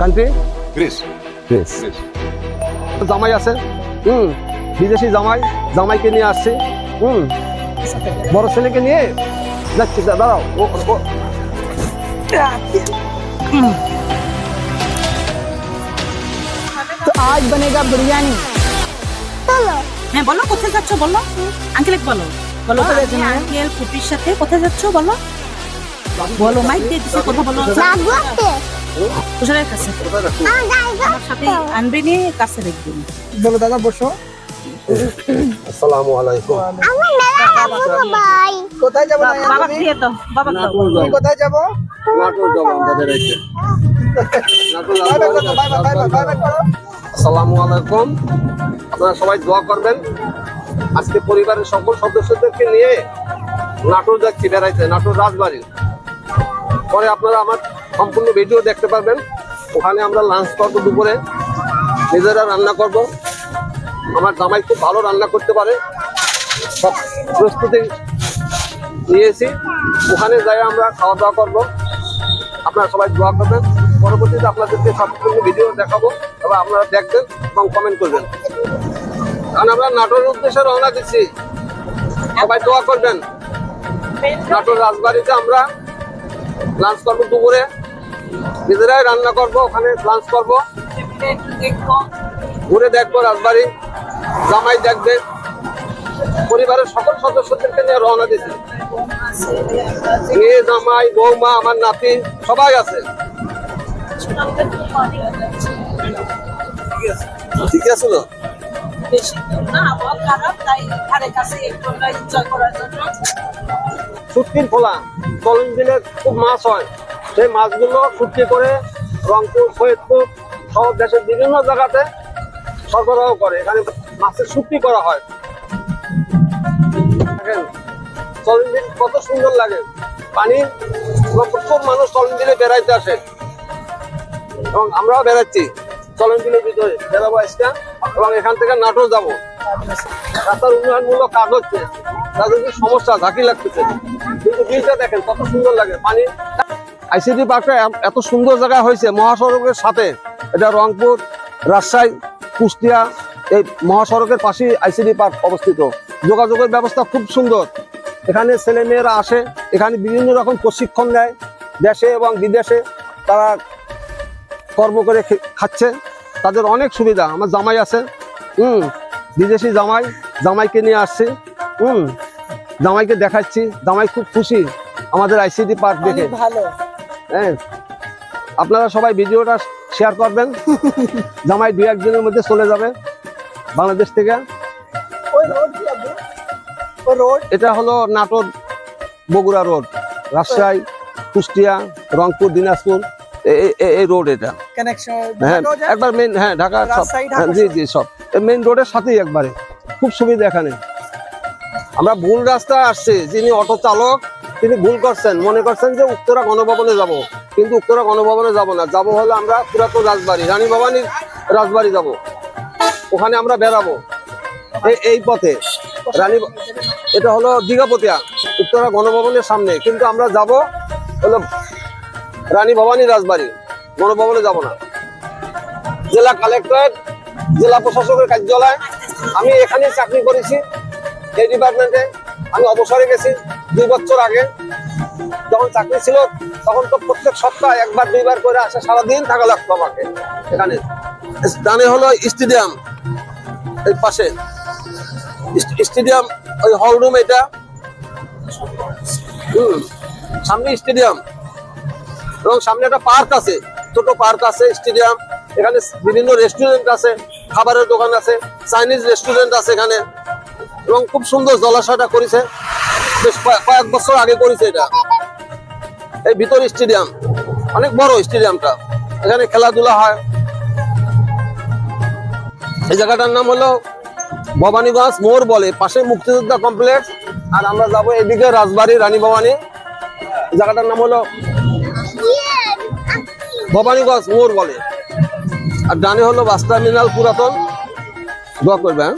Country Greece Greece জামাই আছে? হুম বিদেশি জামাই জামাইকে নিয়ে আসছি। হুম বড় ছেলেকে নিয়ে? যাচ্ছি দাঁড়াও। ও তো আজ বনেগা বিরিয়ানি। বলো। হ্যাঁ বলো কোথায় যাচ্ছ বলো? আঙ্কেলকে বলো। বলো আঙ্কেল ফুপির সাথে কোথায় যাচ্ছ বলো? বলো মাইক দিয়ে কথা বলো। কাছে। কাছে বলো দাদা বসো। আসসালামু আলাইকুম। কোথায় যাব বাবা বাবা কোথায় যাব? আসসালামু আলাইকুম। আপনারা সবাই দোয়া করবেন। আজকে পরিবারের সকল সদস্যদেরকে নিয়ে নাটোর যাচ্ছি বেড়াইতে। নাটোর রাজবাড়ি। পরে আপনারা আমার সম্পূর্ণ ভিডিও দেখতে পারবেন। ওখানে আমরা লাঞ্চ করব দুপুরে। নিজেরা রান্না করব। আমার জামাই খুব ভালো রান্না করতে পারে। সব প্রস্তুতি নিয়েছি। ওখানে যাই আমরা খাওয়া দাওয়া করব। আপনারা সবাই দোয়া করবেন। পরবর্তীতে আপনাদেরকে সম্পূর্ণ ভিডিও দেখাবো। তবে আপনারা দেখবেন এবং কমেন্ট করবেন। কারণ আমরা নাটোরের উদ্দেশ্যে রওনা দিচ্ছি। সবাই দোয়া করবেন। নাটোর রাজবাড়িতে আমরা লাঞ্চ করব দুপুরে। নিজেরাই রান্না করব, ওখানে লাঞ্চ করব। ঘুরে দেখব রাজবাড়ি। জামাই দেখবে। পরিবারের সকল সদস্যদেরকে নিয়ে রওনা দিচ্ছি মেয়ে, জামাই, বৌমা, আমার নাতি, সবাই আছে। ঠিক আছে না? শুটকির খোলা। চলন দিলে খুব মাছ হয়। সেই মাছগুলো শুটকি করে রংপুর সৈয়দপুর সহ দেশের বিভিন্ন জায়গাতে সরবরাহ করে। এখানে মাছের শুটকি করা হয়। দেখেন বিল কত সুন্দর লাগে। পানি প্রচুর মানুষ চলন দিলে বেড়াইতে আসে। এবং আমরাও বেড়াচ্ছি। চলন বিলের ভিতরে বেড়াবো আজকে এবং এখান থেকে নাটোর যাব। রাস্তার উন্নয়নমূলক কাজ হচ্ছে। তাদের সমস্যা? ঝাঁকি লাগতেছে। কিন্তু বিলটা দেখেন, কত সুন্দর লাগে। পানি আইসিডি পার্কটা এত সুন্দর জায়গা হয়েছে, মহাসড়কের সাথে। এটা রংপুর, রাজশাহী, কুষ্টিয়া, এই মহাসড়কের পাশেই আইসিডি পার্ক অবস্থিত। যোগাযোগের ব্যবস্থা খুব সুন্দর। এখানে ছেলে মেয়েরা আসে, এখানে বিভিন্ন রকম প্রশিক্ষণ নেয়, দেশে এবং বিদেশে। তারা কর্ম করে খাচ্ছে। তাদের অনেক সুবিধা। আমার জামাই আছে। হুম, বিদেশি জামাই। জামাইকে নিয়ে আসছে। হুম, জামাইকে দেখাচ্ছি। জামাই খুব খুশি আমাদের আইসিডি পার্ক দেখে। ভালো। হ্যাঁ আপনারা সবাই ভিডিওটা শেয়ার করবেন। জামাই দুই একদিনের মধ্যে চলে যাবে বাংলাদেশ থেকে। এটা হলো নাটোর বগুড়া রোড রাজশাহী কুষ্টিয়া রংপুর দিনাজপুর এই রোড এটা। হ্যাঁ একবার মেন হ্যাঁ ঢাকা সব। হ্যাঁ, জি জি সব। মেন রোডের সাথেই একবারে। খুব সুবিধা এখানে। আমরা ভুল রাস্তায় আসছি যিনি অটো চালক তিনি ভুল করছেন। মনে করছেন যে উত্তরা গণভবনে যাব। কিন্তু উত্তরা গণভবনে যাব না। যাব হলে আমরা পুরাতন রাজবাড়ি, রানী ভবানীর রাজবাড়ি যাব। ওখানে আমরা এই- এই পথে। রানী এটা হলো দীঘাপতিয়া, উত্তরা গণভবনের সামনে। কিন্তু আমরা যাব হলো রানী ভবানী রাজবাড়ি। গণভবনে যাব না। জেলা কালেক্টরেট, জেলা প্রশাসকের কার্যালয়, আমি এখানে চাকরি করেছি। এই ডিপার্টমেন্টে আমি অবসরে গেছি। দুই বছর আগে যখন চাকরি ছিল, তখন তো প্রত্যেক সপ্তাহে একবার, দুইবার করে আসে, সারাদিন থাকা লাগতো আমাকে এখানে। ডানে হলো স্টেডিয়াম, এই পাশে। স্টেডিয়াম, ওই হল রুম এটা। হুম, সামনে স্টেডিয়াম। এবং সামনে একটা পার্ক আছে, ছোট পার্ক আছে, স্টেডিয়াম। এখানে বিভিন্ন রেস্টুরেন্ট আছে, খাবারের দোকান আছে, চাইনিজ রেস্টুরেন্ট আছে এখানে। এবং খুব সুন্দর জলাশয়টা করেছে। বেশ কয়েক- বছর আগে করেছে এটা। এই ভিতর স্টেডিয়াম, অনেক বড় স্টেডিয়ামটা। এখানে খেলাধুলা হয়। এই জায়গাটার নাম হলো ভবানীগঞ্জ মোড় বলে, পাশে মুক্তিযোদ্ধা কমপ্লেক্স। আর আমরা যাব এদিকে রাজবাড়ি, রানী ভবানী। জায়গাটার নাম হলো ভবানীগঞ্জ মোড় বলে। আর ডানে হলো বাস টার্মিনাল পুরাতন। দোয়া করবে হ্যাঁ।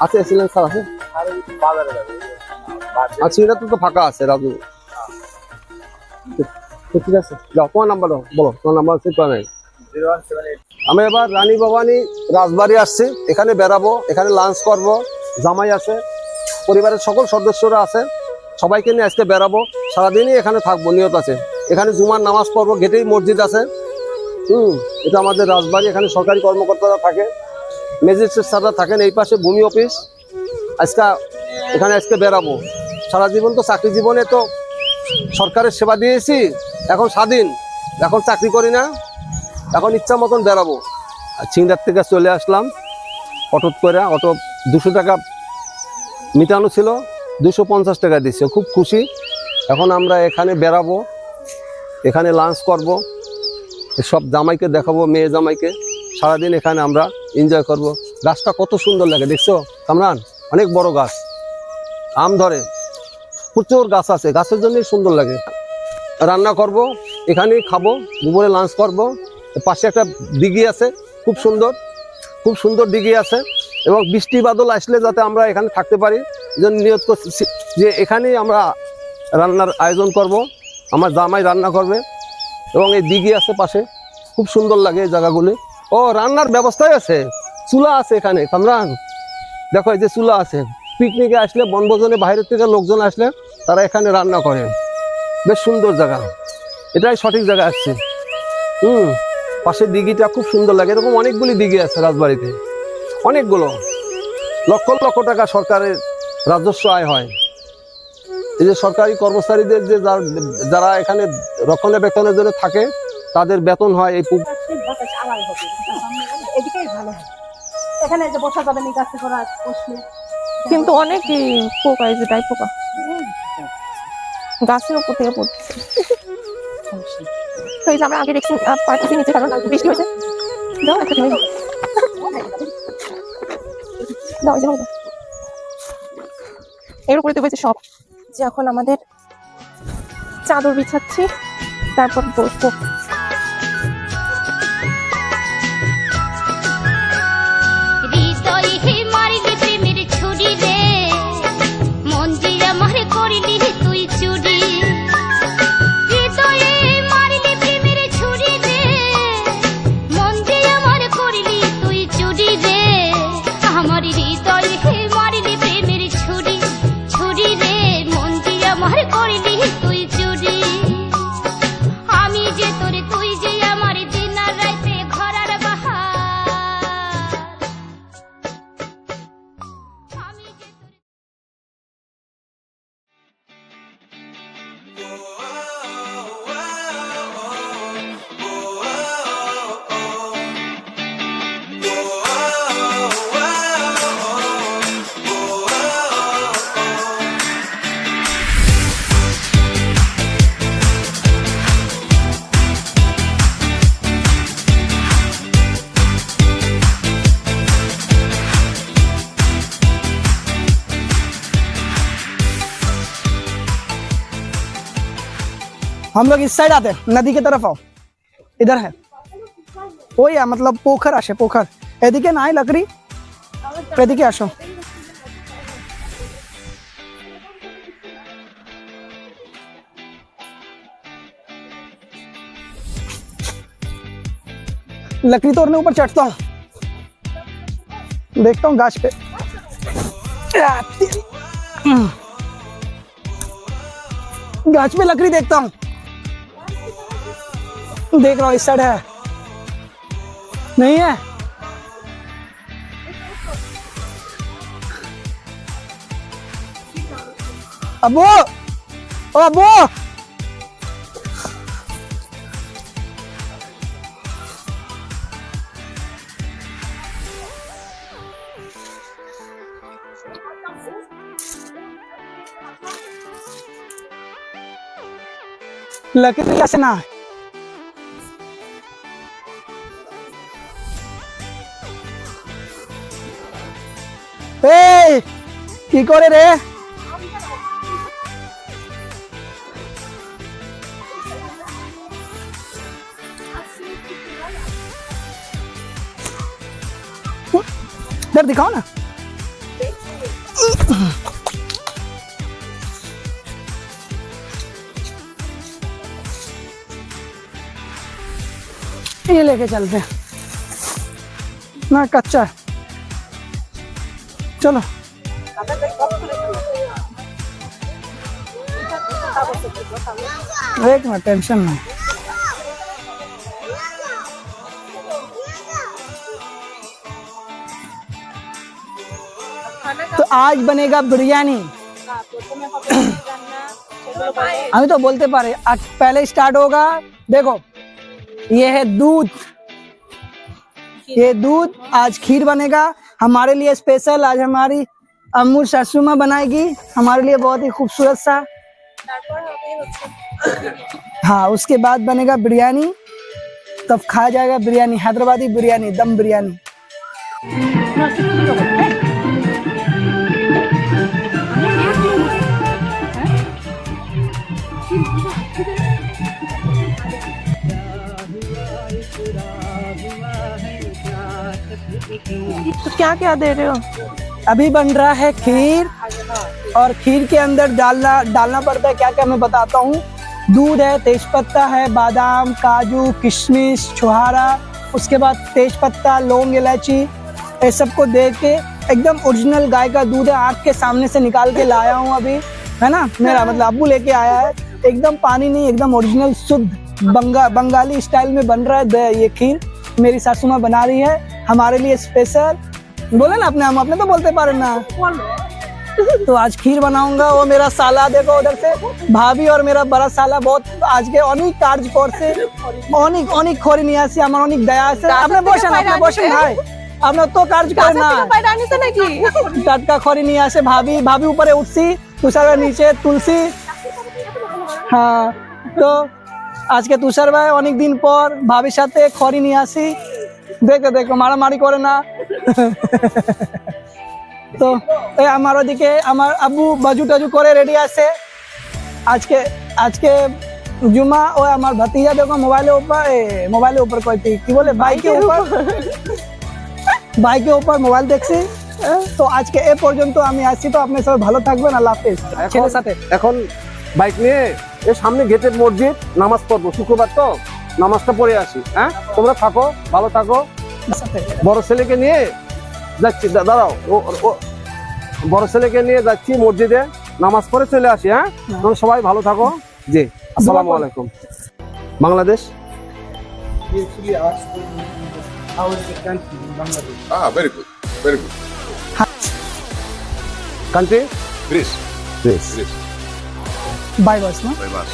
আছে এসিলেন স্যার, আছে? আচ্ছা এটা তো ফাঁকা আছে, রাজু। ঠিক আছে, যাও, তোমার নাম্বার বলো, তোমার নাম্বার নাই। আমি এবার রানী ভবানী রাজবাড়ি আসছি, এখানে বেড়াবো, এখানে লাঞ্চ করব, জামাই আছে, পরিবারের সকল সদস্যরা আছে, সবাইকে নিয়ে আজকে বেড়াবো, সারাদিনই এখানে থাকব, নিয়ত আছে। এখানে জুমার নামাজ পড়ব, গেটেই মসজিদ আছে। হুম, এটা আমাদের রাজবাড়ি, এখানে সরকারি কর্মকর্তারা থাকে ম্যাজিস্ট্রেট স্যাররা থাকেন, এই পাশে ভূমি অফিস। আজকে এখানে আজকে বেড়াবো। সারা জীবন তো চাকরি জীবনে তো সরকারের সেবা দিয়েছি, এখন স্বাধীন। এখন চাকরি করি না, এখন ইচ্ছা মতন বেরাবো চিংড়ার থেকে চলে আসলাম অটো করে, অটো দুশো টাকা মিটানো ছিল, দুশো পঞ্চাশ টাকা দিচ্ছে খুব খুশি। এখন আমরা এখানে বেরাবো এখানে লাঞ্চ করব, সব জামাইকে দেখাবো, মেয়ে জামাইকে। সারাদিন এখানে আমরা এনজয় করব। গাছটা কত সুন্দর লাগে, দেখছ? কামরান? অনেক বড় গাছ। আম ধরে। প্রচুর গাছ আছে। গাছের জন্যই সুন্দর লাগে। রান্না করব, এখানেই খাব, দুপুরে লাঞ্চ করব। পাশে একটা দিঘি আছে, খুব সুন্দর। খুব সুন্দর দিঘি আছে। এবং বৃষ্টি বাদল আসলে যাতে আমরা এখানে থাকতে পারি জন্য নিয়ত করছি। যে এখানেই আমরা রান্নার আয়োজন করব। আমার জামাই রান্না করবে। এবং এই দিঘি আছে পাশে। খুব সুন্দর লাগে এই জায়গাগুলি। ও, রান্নার ব্যবস্থাই আছে। চুলা আছে এখানে, কামরান। দেখো, এই যে চুলা আছে। পিকনিকে আসলে বনভোজনে বাইরের থেকে লোকজন আসলে তারা এখানে রান্না করে। বেশ সুন্দর জায়গা। এটাই সঠিক জায়গা আসছে। হুম, পাশের দিঘিটা খুব সুন্দর লাগে। এরকম অনেকগুলি দিঘি আছে রাজবাড়িতে। অনেকগুলো। লক্ষ লক্ষ টাকা সরকারের রাজস্ব আয় হয়। এই যে সরকারি কর্মচারীদের যে যার- যারা এখানে রক্ষণাবেক্ষণের জন্য থাকে, তাদের বেতন হয় এই এখানে যে বসা যাবে না গাছে করা বসলে? কিন্তু অনেক পোকা এই যে ডাই পোকা। গাছের উপর থেকে পড়ছে। তো যে আমরা আগে দেখছি পাইতেছি নিচে, কারণ বৃষ্টি হয়েছে। দাও একটা তুমি দাও। এই এর উপরে তো হয়েছে সব। যে এখন আমাদের চাদর বিছাচ্ছি, তারপর বসবো। you. हम लोग इस साइड आते हैं। नदी की तरफ़ आओ। इधर है। वो या मतलब पोखर, आशे, पोखर। एदिके ना लकड़ी? एदिके आशो। लकड़ी तोड़ने ऊपर चढ़ता हूँ। देखता हूँ गाछ पे। गाछ पे लकड़ी देखता हूँ। देख रहा हूँ इस साइड है। नहीं है? अबो! अबो! लकड़ी ऐसे ना है। এই কি করে রে इधर दिखाओ ना ये लेके चलते हैं ना कच्चा है चलो। एक मिनट, टेंशन नहीं। तो आज बनेगा बिरयानी। अभी तो बोलते पारे आज पहले स्टार्ट होगा। देखो, ये है दूध। ये दूध आज खीर बनेगा। हमारे लिए स्पेशल आज हमारी अमू सासूमा बनाएगी। हमारे लिए बहुत ही खूबसूरत सा। हाँ उसके बाद बनेगा बिरयानी। तब खाया जाएगा बिरयानी, हैदराबादी बिरयानी, दम बिरयानी। क्या दे रहे हो? अभी बन रहा है खीर और खीर के अंदर डालना डालना पड़ता है। क्या क्या मैं बताता हूँ? दूध है तेजपत्ता है बादाम काजू किशमिश छुहारा उसके बाद तेजपत्ता लौंग इलायची ये सबको दे के एकदम ओरिजिनल गाय का दूध है। आँख के सामने से निकाल के लाया हूँ अभी है ना? मेरा मतलब अब्बू लेके आया है। एकदम पानी नहीं एकदम ओरिजिनल शुद्ध बंगा बंगाली स्टाइल में बन रहा है ये खीर। मेरी सासू माँ बना रही है। हमारे लिए स्पेशल बोले ना अपने हम अपने तो बोलते पारे ना तो आज खीर बनाऊंगा वो मेरा साला देखो उधर से भाभी और मेरा बड़ा साला बहुत আজকে অনেক কাজ করছে অনেক অনেক খড়ি নিয়ে আসি আমার অনেক দয়া আছে আপনি বসেন আপনি বসেন ভাই আপনার তো কাজ করে না বাইরে আনিছে নাকি টাটকা খড়ি নিয়ে আসে ভাবি ভাবি উপরে উঠছি তুষারের নিচে তুলসী হ্যাঁ তো আজকে তুষার ভাই অনেক দিন পর ভাবির সাথে খড়ি নিয়ে আসি দেখো দেখো মারামারি করে না। তো এই আমার ওদিকে আমার আব্বু বাজু টাজু করে রেডি আছে। আজকে আজকে জুমা ও আমার ভাতিজা দেখো মোবাইলের উপর মোবাইলের উপর কইতে কি বলে বাইকের উপর? বাইকের উপর মোবাইল দেখছি। তো আজকে এ পর্যন্ত আমি আসছি তো আপনি সবাই ভালো থাকবেন আল্লাহ হাফেজ। ছেলের সাথে। এখন বাইক নিয়ে এ সামনে গেটের মসজিদ নামাজ পড়ব শুক্রবার তো? নামাজটা পড়ে আসি হ্যাঁ তোমরা থাকো ভালো থাকো বড় ছেলেকে নিয়ে যাচ্ছি দাঁড়াও ও ও- বড় ছেলেকে নিয়ে যাচ্ছি মসজিদে নামাজ পড়ে চলে আসি হ্যাঁ তোমরা সবাই ভালো থাকো জি আসসালামু আলাইকুম Bangladesh Ah, very good. Very good. Country Greece. Greece Greece. By bus না By bus.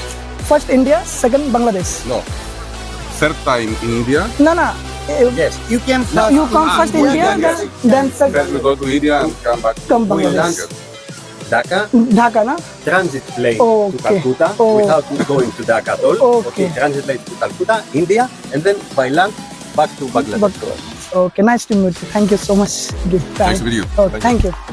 First India second Bangladesh No. Third time in India? No, no. Uh, yes, you can. first. you come Ah, first India, India, yes. then, then Then we go to India and come back. Come back. Yes. Dhaka Dhaka, na? transit plane Okay. to Calcutta Oh. without going to Dhaka at all. Okay. transit plane to Calcutta, India, and then by land back to Bangladesh. But, okay, nice to meet you. Thank you so much. Good. Nice to meet you. Oh, Thank you. thank you.